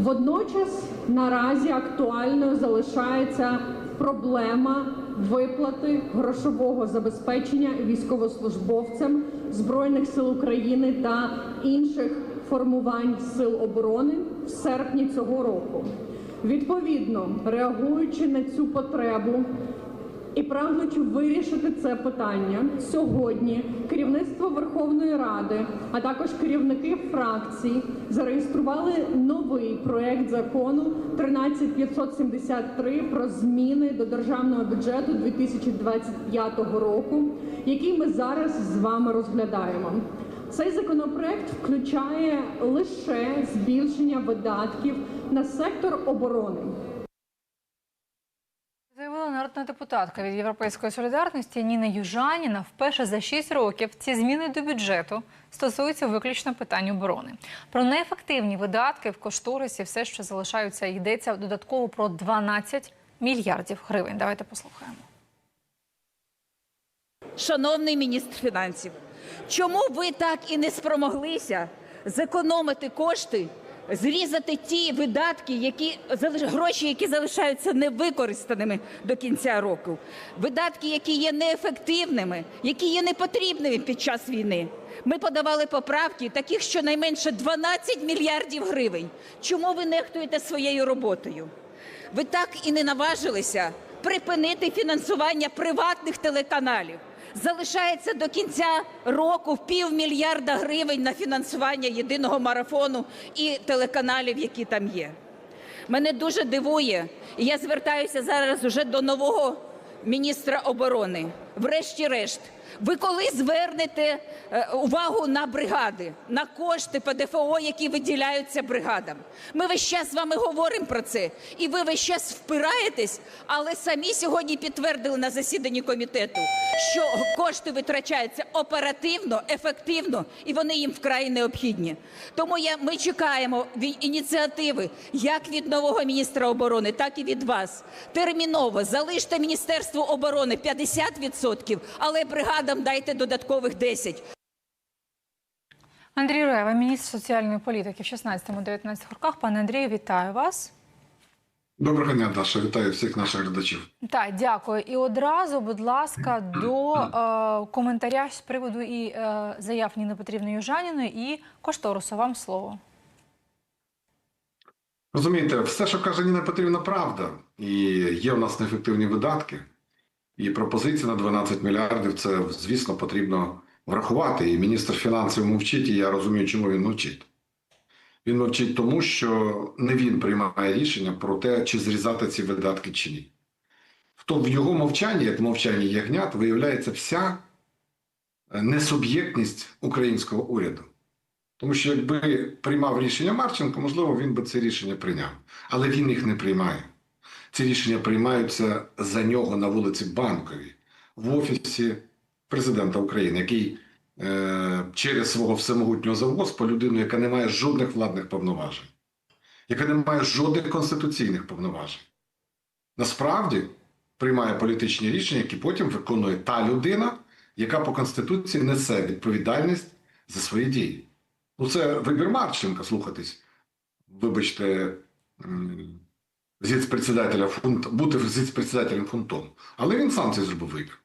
Водночас наразі актуальною залишається проблема виплати грошового забезпечення військовослужбовцям Збройних сил України та інших формувань сил оборони в серпні цього року. Відповідно, реагуючи на цю потребу, і прагнучи вирішити це питання сьогодні, керівництво Верховної Ради, а також керівники фракцій зареєстрували новий проект закону 13573 про зміни до державного бюджету 2025 року, який ми зараз з вами розглядаємо. Цей законопроект включає лише збільшення видатків на сектор оборони. Народна депутатка від Європейської солідарності Ніна Южаніна. Вперше за 6 років ці зміни до бюджету стосуються виключно питань оборони. Про неефективні видатки в кошторисі все ще залишаються. Йдеться додатково про 12 мільярдів гривень. Давайте послухаємо. Шановний міністр фінансів, чому ви так і не спромоглися зекономити кошти, зрізати ті видатки, які гроші, які залишаються невикористаними до кінця року, видатки, які є неефективними, які є непотрібними під час війни? Ми подавали поправки, таких щонайменше 12 мільярдів гривень. Чому ви нехтуєте своєю роботою? Ви так і не наважилися припинити фінансування приватних телеканалів. Залишається до кінця року півмільярда гривень на фінансування єдиного марафону і телеканалів, які там є. Мене дуже дивує, і я звертаюся зараз уже до нового міністра оборони. Врешті-решт, ви коли звернете е, увагу на бригади, на кошти ПДФО, які виділяються бригадам? Ми весь час з вами говоримо про це, і ви весь час впираєтесь, але самі сьогодні підтвердили на засіданні комітету, що кошти витрачаються оперативно, ефективно, і вони їм вкрай необхідні. Тому я, ми чекаємо ініціативи як від нового міністра оборони, так і від вас. Терміново залиште Міністерству оборони 50%, але бригадам дайте додаткових 10%. Андрій Рева, міністр соціальної політики в 16-19 роках. Пане Андрію, вітаю вас. Доброго дня, Даша. Вітаю всіх наших глядачів. Так, дякую. І одразу, будь ласка, до е, коментаря з приводу і е, заяв Ніни Петрівни Южаніної і кошторису. Вам слово. Розумієте, все, що каже Ніна Петрівна, правда. І є в нас неефективні видатки. І пропозиція на 12 мільярдів це, звісно, потрібно врахувати. І міністр фінансів мовчить, і я розумію, чому він мовчить. Він мовчить тому, що не він приймає рішення про те, чи зрізати ці видатки чи ні. То в його мовчанні, як мовчанні ягнят, виявляється вся е, несуб'єктність українського уряду. Тому що якби приймав рішення Марченко, можливо, він би це рішення прийняв. Але він їх не приймає. Ці рішення приймаються за нього на вулиці Банковій, в офісі президента України, який е, через свого всемогутнього завгоспа людину, яка не має жодних владних повноважень, яка не має жодних конституційних повноважень, насправді приймає політичні рішення, які потім виконує та людина, яка по конституції несе відповідальність за свої дії. Ну, це вибір Марченка, слухатись. Вибачте, зіцпредседателя фунт, бути зіцпредседателем фунтом. Але він сам це зробив вибір.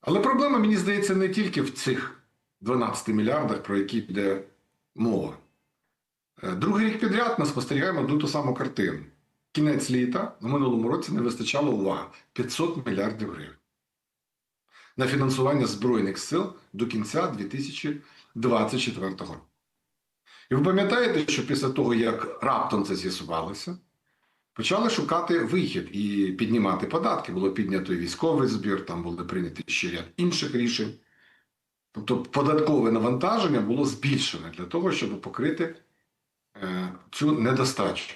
Але проблема, мені здається, не тільки в цих 12 мільярдах, про які йде мова. Е, Другий рік підряд ми спостерігаємо одну ту саму картину. Кінець літа в минулому році не вистачало уваги 500 мільярдів гривень на фінансування Збройних сил до кінця 2024 року. І ви пам'ятаєте, що після того, як раптом це з'ясувалося, почали шукати вихід і піднімати податки. Було піднято військовий збір, там були прийняті ще ряд інших рішень. Тобто податкове навантаження було збільшене для того, щоб покрити е, цю недостачу.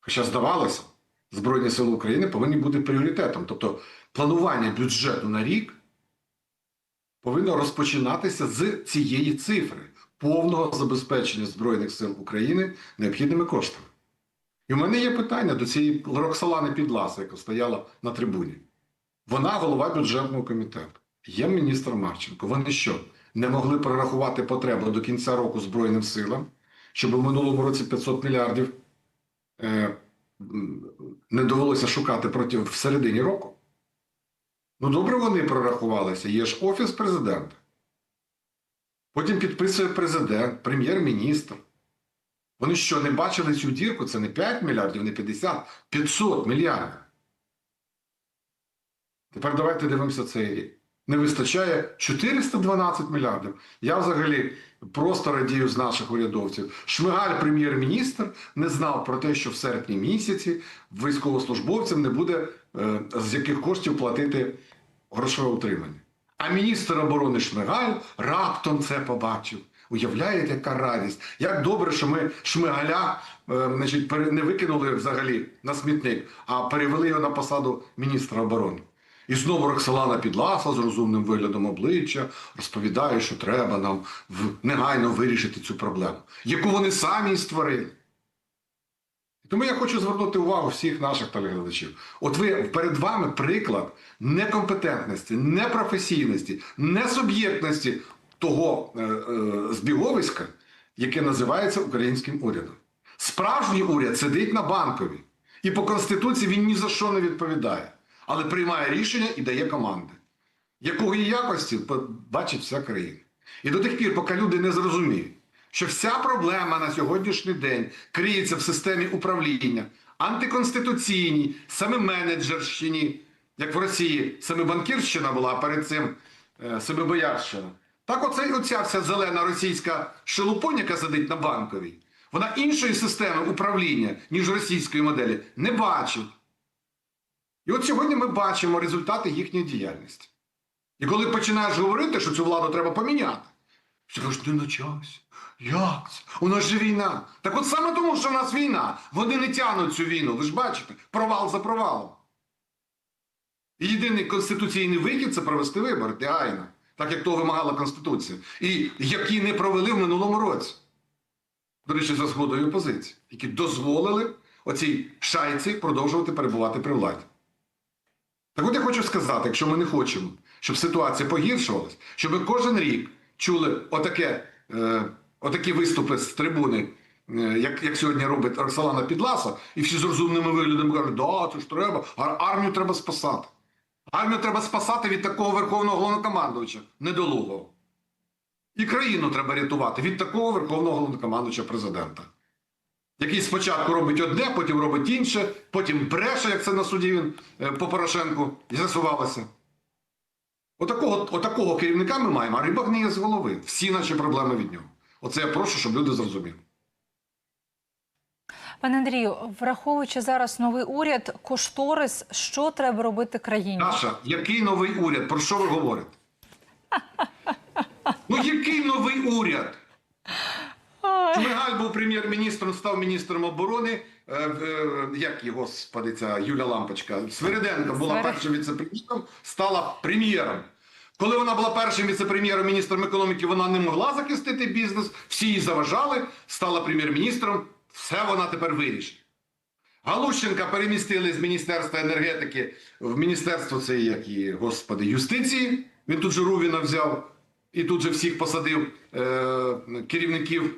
Хоча здавалося, Збройні Сили України повинні бути пріоритетом. Тобто планування бюджету на рік повинно розпочинатися з цієї цифри повного забезпечення Збройних сил України необхідними коштами. І в мене є питання до цієї Роксолани Підласа, яка стояла на трибуні. Вона голова бюджетного комітету. Є міністр Марченко. Вони що, не могли прорахувати потребу до кінця року Збройним силам, щоб у минулому році 500 мільярдів е, не довелося шукати проти в середині року. Ну, добре, вони прорахувалися. Є ж офіс президента. Потім підписує президент, прем'єр-міністр. Вони що, не бачили цю дірку? Це не 5 мільярдів, не 50, 500 мільярдів. Тепер давайте дивимося цей рік. Не вистачає 412 мільярдів. Я взагалі просто радію з наших урядовців. Шмигаль, прем'єр-міністр, не знав про те, що в серпні місяці військовослужбовцям не буде е, з яких коштів платити грошове утримання. А міністр оборони Шмигаль раптом це побачив. Уявляєте, яка радість? Як добре, що ми Шмигаля е, значить, не викинули взагалі на смітник, а перевели його на посаду міністра оборони. І знову Роксолана Підласа з розумним виглядом обличчя розповідає, що треба нам негайно вирішити цю проблему, яку вони самі створили. Тому я хочу звернути увагу всіх наших телеглядачів. От ви перед вами приклад некомпетентності, непрофесійності, несуб'єктності того е, е, збіговиська, яке називається українським урядом. Справжній уряд сидить на банковій. І по Конституції він ні за що не відповідає, але приймає рішення і дає команди. Якої якості бачить вся країна. І до тих пір, поки люди не зрозуміють, що вся проблема на сьогоднішній день криється в системі управління, антиконституційній, саме менеджерщині, як в Росії семибанкірщина була, а перед цим е, семибоярщина. Так оце, оця вся зелена російська шелупонь, яка сидить на банковій, вона іншої системи управління, ніж російської моделі, не бачить. І от сьогодні ми бачимо результати їхньої діяльності. І коли починаєш говорити, що цю владу треба поміняти, всі кажуть, не на часі. Як це? У нас же війна. Так от саме тому, що в нас війна, вони не тягнуть цю війну. Ви ж бачите, провал за провалом. І єдиний конституційний вихід це провести вибори, негайно, так як того вимагала Конституція. І які не провели в минулому році. До речі, за згодою опозиції, які дозволили оцій шайці продовжувати перебувати при владі. Так от я хочу сказати, якщо ми не хочемо, щоб ситуація погіршувалась, щоб кожен рік чули отаке, е, отакі виступи з трибуни, е, як, як сьогодні робить Роксолана Підласа, і всі з розумними виглядами кажуть, да, це ж треба, армію треба спасати. Армію треба спасати від такого верховного головнокомандувача, недолугого. І країну треба рятувати від такого верховного головнокомандувача президента який спочатку робить одне, потім робить інше, потім бреше, як це на суді він е, по Порошенку з'ясувалося. Отакого, отакого керівника ми маємо, а риба гниє з голови. Всі наші проблеми від нього. Оце я прошу, щоб люди зрозуміли. Пане Андрію, враховуючи зараз новий уряд, кошторис, що треба робити країні? Наша, який новий уряд? Про що ви говорите? Ну, який новий уряд? Шмигаль був прем'єр-міністром, став міністром оборони. Е, е, як її, господи, ця Юля Лампочка? Свириденко була першим віце-прем'єром, стала прем'єром. Коли вона була першим віце-прем'єром, міністром економіки, вона не могла захистити бізнес, всі їй заважали, стала прем'єр-міністром, все вона тепер вирішить. Галущенка перемістили з Міністерства енергетики в Міністерство це як і, господи, юстиції. Він тут же Рувіна взяв і тут же всіх посадив е, керівників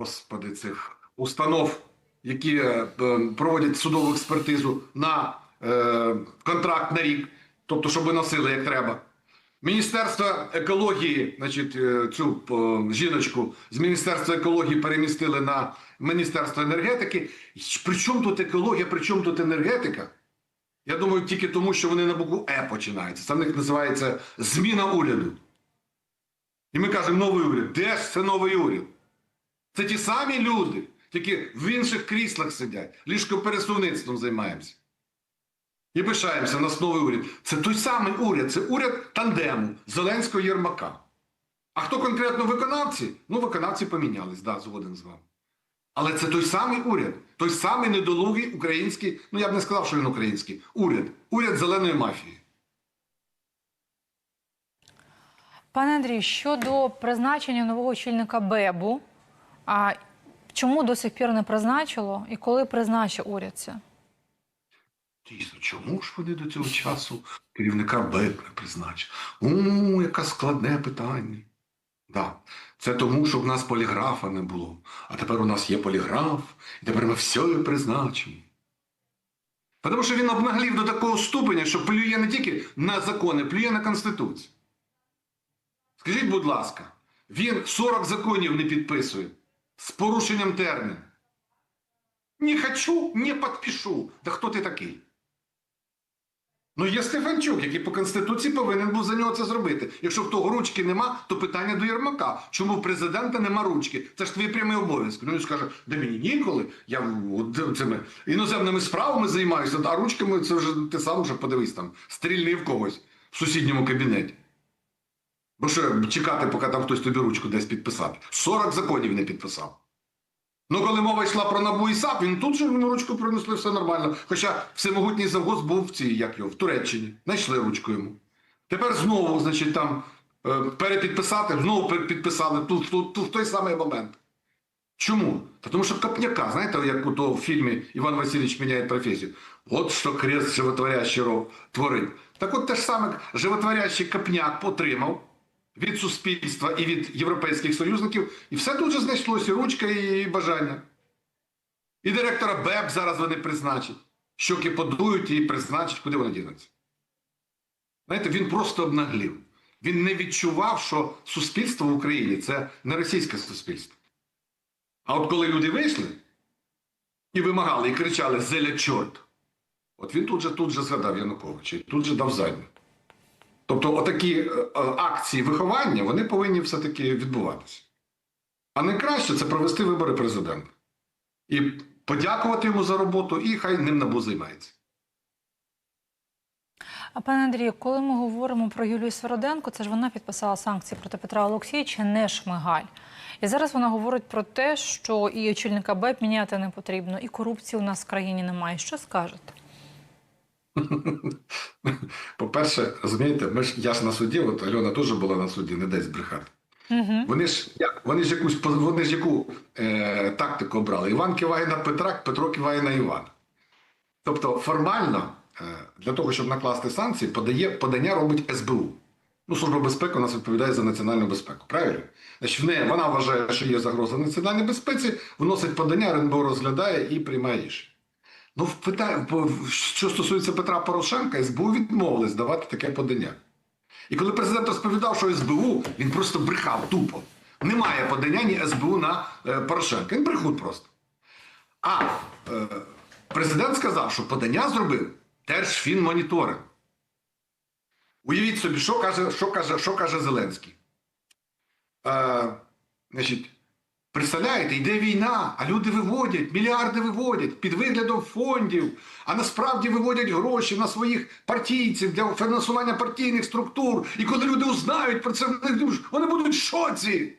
господи, цих установ, які е, е, проводять судову експертизу на е, контракт на рік, тобто, щоб виносили як треба. Міністерство екології, значить, е, цю е, жіночку з Міністерства екології перемістили на Міністерство енергетики. При чому тут екологія, при чому тут енергетика? Я думаю, тільки тому, що вони на букву Е починаються. Це в них називається зміна уряду. І ми кажемо новий уряд. Де ж це новий уряд? Це ті самі люди, тільки в інших кріслах сидять, ліжкопересувництвом займаємося. І пишаємося, у нас новий уряд. Це той самий уряд, це уряд тандему Зеленського Єрмака. А хто конкретно виконавці? Ну, виконавці помінялись, да, згоден з вами. Але це той самий уряд, той самий недолугий український, ну я б не сказав, що він український, уряд, уряд зеленої мафії. Пане Андрію, щодо призначення нового очільника БЕБу, а чому до сих пір не призначило і коли призначить уряд це? Дійсно, чому ж вони до цього часу керівника БЕП не призначили? У, яке складне питання. Да. Це тому, що в нас поліграфа не було. А тепер у нас є поліграф, і тепер ми все призначимо. Тому що він обнаглів до такого ступеня, що плює не тільки на закони, плює на Конституцію. Скажіть, будь ласка, він 40 законів не підписує з порушенням терміну. Не хочу, не підпишу. Да хто ти такий? Ну, є Стефанчук, який по Конституції повинен був за нього це зробити. Якщо в того ручки нема, то питання до Єрмака. Чому в президента нема ручки? Це ж твої прямі обов'язки. Ну він скаже, да мені ніколи, я цими іноземними справами займаюся, а ручками це вже ти сам вже подивись там, стрільни в когось в сусідньому кабінеті. Бо що чекати, поки там хтось тобі ручку десь підписати. 40 законів не підписав. Ну, коли мова йшла про НАБУ і САП, він тут же йому ручку принесли, все нормально. Хоча всемогутній завгоз був в цій, як його, в Туреччині. Знайшли ручку йому. Тепер знову, значить, там е, перепідписати, знову пер- підписали тут, тут, тут, в той самий момент. Чому? Та Тому що копняка, знаєте, як у того в фільмі Іван Васильович міняє професію. От що крест животворящий ров творить. Так от те ж саме животворящий копняк отримав від суспільства і від європейських союзників, і все тут же знайшлося, ручка і бажання. І директора БЕП зараз вони призначать. Щоки подують і призначать, куди вони дінуться. Знаєте, він просто обнаглів. Він не відчував, що суспільство в Україні це не російське суспільство. А от коли люди вийшли і вимагали, і кричали Зеля чорт, от він тут же тут же згадав Януковича, і тут же дав задню. Тобто, отакі е, акції виховання вони повинні все-таки відбуватися. А найкраще це провести вибори президента. І подякувати йому за роботу, і хай ним набу займається. А пане Андрію, коли ми говоримо про Юлію Свероденко, це ж вона підписала санкції проти Петра Олексійовича, не Шмигаль. І зараз вона говорить про те, що і очільника БЕП міняти не потрібно, і корупції у нас в країні немає. Що скажете? По-перше, розумієте, ми ж я ж на суді, от Альона теж була на суді, не десь брехати. Угу. Вони ж вони ж якусь вони ж яку е, тактику обрали? Іван киває на Петра, Петро киває на Івана. Тобто, формально, е, для того, щоб накласти санкції, подає, подання робить СБУ. Ну, Служба безпеки у нас відповідає за національну безпеку. Правильно? Значить, в неї, вона вважає, що є загроза національній безпеці, вносить подання, РНБО розглядає і приймає рішення. Ну, в що стосується Петра Порошенка, СБУ відмовились давати таке подання. І коли президент розповідав, що СБУ, він просто брехав тупо. Немає подання ні СБУ на е, Порошенка. Він брехун просто. А е, президент сказав, що подання зробив Держфінмоніторинг. Уявіть собі, що каже, що каже, що каже Зеленський. Е, значить, Представляєте, йде війна, а люди виводять, мільярди виводять під виглядом фондів, а насправді виводять гроші на своїх партійців для фінансування партійних структур. І коли люди узнають про це, вони- будуть в шоці.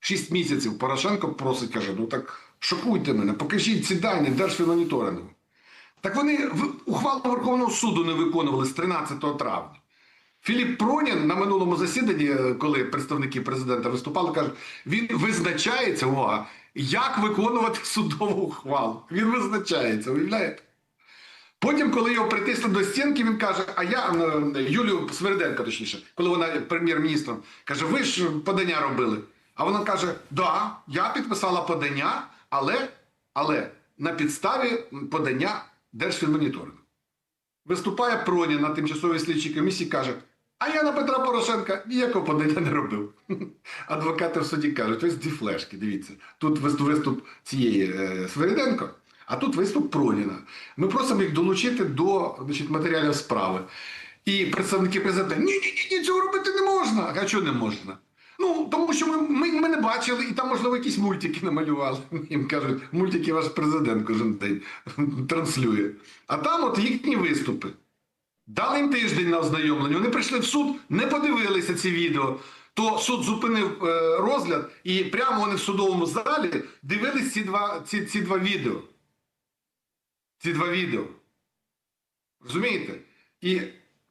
Шість місяців Порошенко просить, каже: ну так шокуйте мене, покажіть ці дані Держфінмоніторингу. Так вони ухвалу Верховного суду не виконували з 13 травня. Філіп Пронін на минулому засіданні, коли представники президента виступали, каже, він визначається, увага, як виконувати судову ухвалу. Він визначається, уявляєте? Потім, коли його притисли до стінки, він каже: А я е, Юлію Свериденко, точніше, коли вона прем'єр-міністром, каже, ви ж подання робили. А вона каже: Да, я підписала подання, але, але на підставі подання Держфінмоніторингу. Виступає Пронін на тимчасовій слідчій комісії каже: А я на Петра Порошенка ніякого подання не робив. Адвокати в суді кажуть: ось дві флешки, дивіться. Тут виступ, цієї е, Свериденко, а тут виступ Проніна. Ми просимо їх долучити до значить, матеріалів справи. І представники президента: ні, ні, ні, ні, цього робити не можна. А чого не можна? Ну, тому що ми, ми, ми не бачили, і там, можливо, якісь мультики намалювали. Їм кажуть, мультики ваш президент кожен день транслює. А там от їхні виступи. Дали їм тиждень на ознайомлення. Вони прийшли в суд, не подивилися ці відео. То суд зупинив е, розгляд, і прямо вони в судовому залі дивились ці два, ці, ці два відео. Ці два відео. Розумієте? І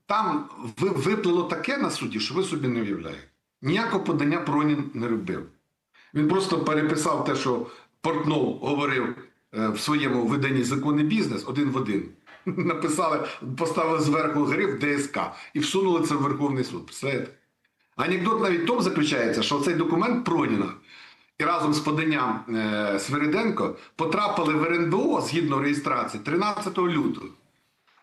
там виплило таке на суді, що ви собі не уявляєте. Ніякого подання Пронін не робив. Він просто переписав те, що Портнов говорив е, в своєму виданні Законний бізнес один в один. Написали, поставили зверху гриф ДСК і всунули це в Верховний суд. Представляєте? Анекдот навіть в тому заключається, що цей документ пройняно і разом з поданням е, Свириденко потрапили в РНБО згідно реєстрації 13 лютого.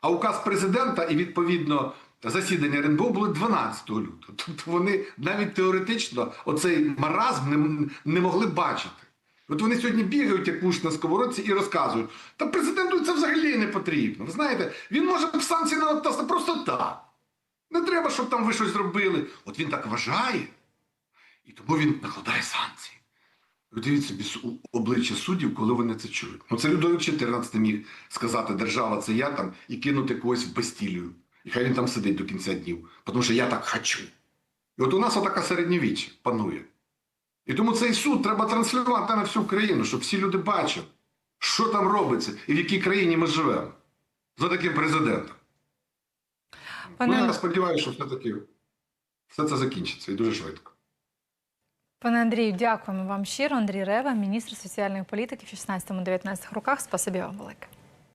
А указ президента і відповідно засідання РНБО були 12 лютого. Тобто вони навіть теоретично оцей маразм не, не могли бачити. От вони сьогодні бігають, як вуш на сковородці, і розказують, та президенту це взагалі не потрібно. Ви знаєте, він може б санкції навантажити просто так. Не треба, щоб там ви щось зробили. От він так вважає, і тому він накладає санкції. Дивіться собі обличчя суддів, коли вони це чують. Ну це Людовик 14 міг сказати, держава це я там, і кинути когось в Бастілію. І хай він там сидить до кінця днів, тому що я так хочу. І от у нас отака середньовіччя панує. І тому цей суд треба транслювати на всю країну, щоб всі люди бачили, що там робиться і в якій країні ми живемо за таким президентом. Ну, Пане, я сподіваюся, що все-таки все це закінчиться і дуже швидко. пане Андрію, дякуємо вам щиро. Андрій Рева, міністр соціальної політики в 16-19 роках. Спасибі вам велике.